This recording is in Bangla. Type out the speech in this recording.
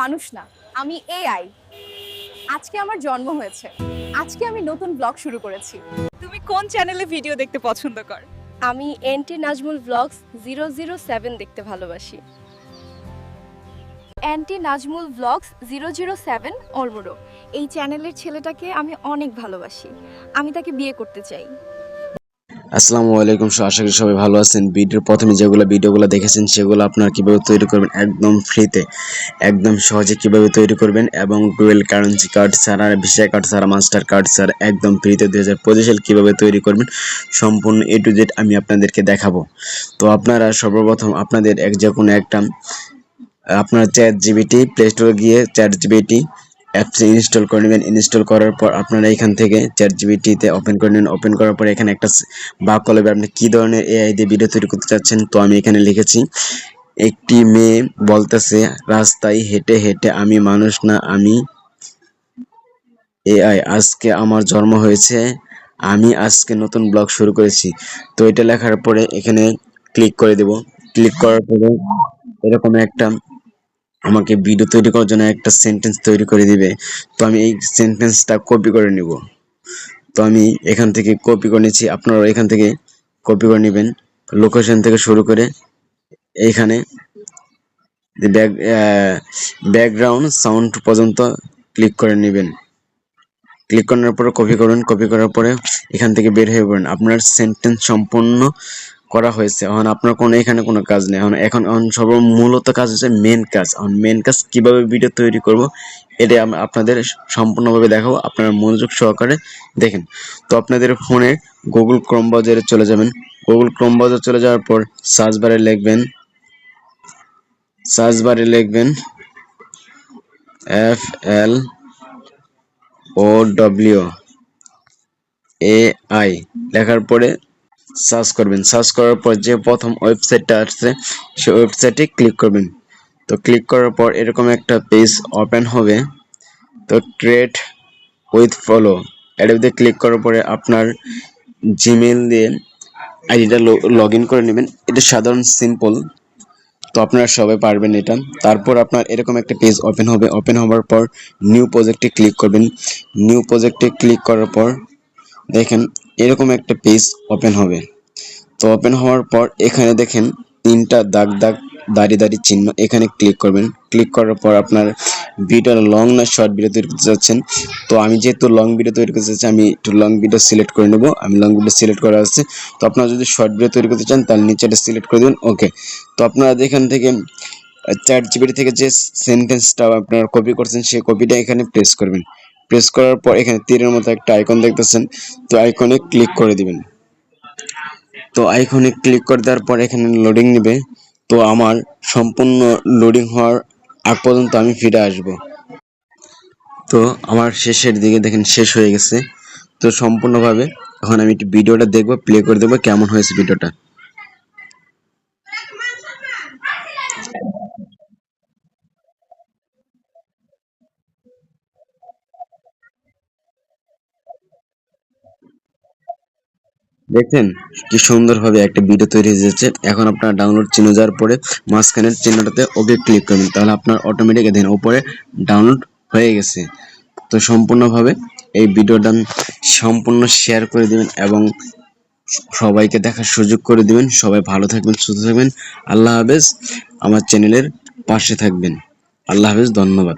মানুষ না আমি এআই আজকে আমার জন্ম হয়েছে। আজকে আমি নতুন ব্লগ শুরু করেছি। তুমি কোন চ্যানেলে ভিডিও দেখতে পছন্দ কর? আমি anti Nazmul blogs zero zero seven দেখতে ভালোবাসি। Anti Nazmul blogs zero zero seven অলমোডো এই চ্যানেলের ছেলেটাকে আমি অনেক ভালোবাসি। আমি তাকে বিয়ে করতে চাই। আসসালামু আলাইকুম সো আশা করি সবাই ভালো আছেন। ভিডিওর প্রথমে যেগুলো ভিডিওগুলো দেখেছেন, সেগুলো আপনারা কীভাবে তৈরি করবেন একদম ফ্রিতে একদম সহজে কীভাবে তৈরি করবেন এবং ডুয়েল কারেন্সি কার্ড ছাড়া ভিসা কার্ড ছাড়া মাস্টার কার্ড ছাড়া একদম ফ্রিতে দুই হাজার পঁচিশ সাল কীভাবে তৈরি করবেন, সম্পূর্ণ এ টু জেড আমি আপনাদেরকে দেখাবো। তো আপনারা সর্বপ্রথম আপনাদের এক যে কোনো একটা, আপনার চ্যাট জিবিটি প্লে স্টোরে গিয়ে চ্যাট জিবিটি অ্যাপস ইনস্টল করে নেবেন। ইনস্টল করার পর আপনারা এখান থেকে চ্যাট জিবিটিতে ওপেন করে নেবেন ওপেন করার পর এখানে একটা বাক কলবে আপনি কী ধরনের এআই দিয়ে ভিডিও তৈরি করতে চাচ্ছেন? তো আমি এখানে লিখেছি, একটি মেয়ে বলতেছে, রাস্তায় হেঁটে হেঁটে আমি মানুষ না, আমি এআই আজকে আমার জন্ম হয়েছে, আমি আজকে নতুন ব্লগ শুরু করেছি। তো এটা লেখার পরে এখানে ক্লিক করে দেব। ক্লিক করার পরে এরকম একটা আমাকে ভিডিও তৈরি করার জন্য একটা সেন্টেন্স তৈরি করে দিবে। তো আমি এই সেন্টেন্সটা কপি করে নিব। তো আমি এখান থেকে কপি করে নিচ্ছি। আপনারা এখান থেকে কপি করে নেবেন। লোকেশন থেকে শুরু করে এইখানে ব্যাক ব্যাকগ্রাউন্ড সাউন্ড পর্যন্ত ক্লিক করে নেবেন। ক্লিক করার পরে কপি করুন। কপি করার পরে এখান থেকে বের হয়ে পড়েন। আপনার সেন্টেন্স সম্পূর্ণ করা হয়েছে। এখন আপনার কোনো, এখানে কোনো কাজ নেই। এখন এখন এখন সর্ব মূলত কাজ হচ্ছে মেন কাজ। এখন মেন কাজ কীভাবে ভিডিও তৈরি করব, এটা আমি আপনাদের সম্পূর্ণভাবে দেখাবো। আপনারা মনোযোগ সহকারে দেখেন। তো আপনাদের ফোনে গুগল ক্রোম ব্রাউজারে চলে যাবেন। গুগল ক্রোম ব্রাউজার চলে যাওয়ার পর সার্চ বারে লিখবেন। সার্চ বারে লিখবেন F L O W A I লেখার পরে সার্চ করবেন। সার্চ করার পর যে প্রথম ওয়েবসাইটটা আসছে সেই ওয়েবসাইটে ক্লিক করবেন। তো ক্লিক করার পর এরকম একটা পেজ ওপেন হবে। তো ক্রিয়েট উইথ ফলো। এটাতে ক্লিক করার পরে আপনার জিমেল দিয়ে আইডিটা লগ ইন করে নেবেন। এটা সাধারণ সিম্পল। তো আপনারা সবাই পারবেন এটা। তারপর আপনার এরকম একটা পেজ ওপেন হবে। ওপেন হওয়ার পর নিউ প্রজেক্টে ক্লিক করবেন। নিউ প্রজেক্টে ক্লিক করার পর দেখেন এরকম একটা পেজ ওপেন হবে। তো ওপেন হওয়ার পর এখানে দেখেন তিনটা দাগ দাগ দাঁড়িয়ে দাঁড়িয়ে চিহ্ন, এখানে ক্লিক করবেন। ক্লিক করার পর আপনার ভিডিও লং না শর্ট ভিডিও তৈরি করতে চাচ্ছেন। তো আমি যেহেতু লং ভিডিও তৈরি করতে চাচ্ছি, আমি একটু লং ভিডিও সিলেক্ট করে নেব। আমি লং ভিডিও সিলেক্ট করা আছে। তো আপনারা যদি শর্ট ভিডিও তৈরি করতে চান, তাহলে নিচে এটা সিলেক্ট করে দেবেন ওকে তো আপনারা এখান থেকে চ্যাট জিবিটি থেকে যে সেন্টেন্সটা আপনারা কপি করছেন, সেই কপিটা এখানে প্রেস করবেন। প্রেস করার পর এখানে তীরের মতো একটা আইকন দেখতেছেন। তো আইকনে ক্লিক করে দিবেন। তো আইকনে ক্লিক করে দেওয়ার পর এখানে লোডিং নেবে। তো আমার সম্পূর্ণ লোডিং হওয়ার আগ পর্যন্ত আমি ফিরে আসব। তো আমার শেষের দিকে দেখেন শেষ হয়ে গেছে। তো সম্পূর্ণভাবে এখন আমি একটু ভিডিওটা দেখব প্লে করে দেবো কেমন হয়েছে ভিডিওটা দেখছেন? কি সুন্দরভাবে একটা ভিডিও তৈরি হয়ে যাচ্ছে। এখন আপনার ডাউনলোড চিহ্ন যাওয়ার পরে মাঝখানের চিহ্নটাতে ওকে ক্লিক করবেন তাহলে আপনার অটোমেটিক দেখেন উপরে ডাউনলোড হয়ে গেছে। তো সম্পূর্ণভাবে এই ভিডিওটা সম্পূর্ণ শেয়ার করে দিবেন এবং সবাইকে দেখার সুযোগ করে দিবেন। সবাই ভালো থাকবেন, সুস্থ থাকবেন। আল্লাহ হাফেজ। আমার চ্যানেলের পাশে থাকবেন। আল্লাহ হাফেজ, ধন্যবাদ।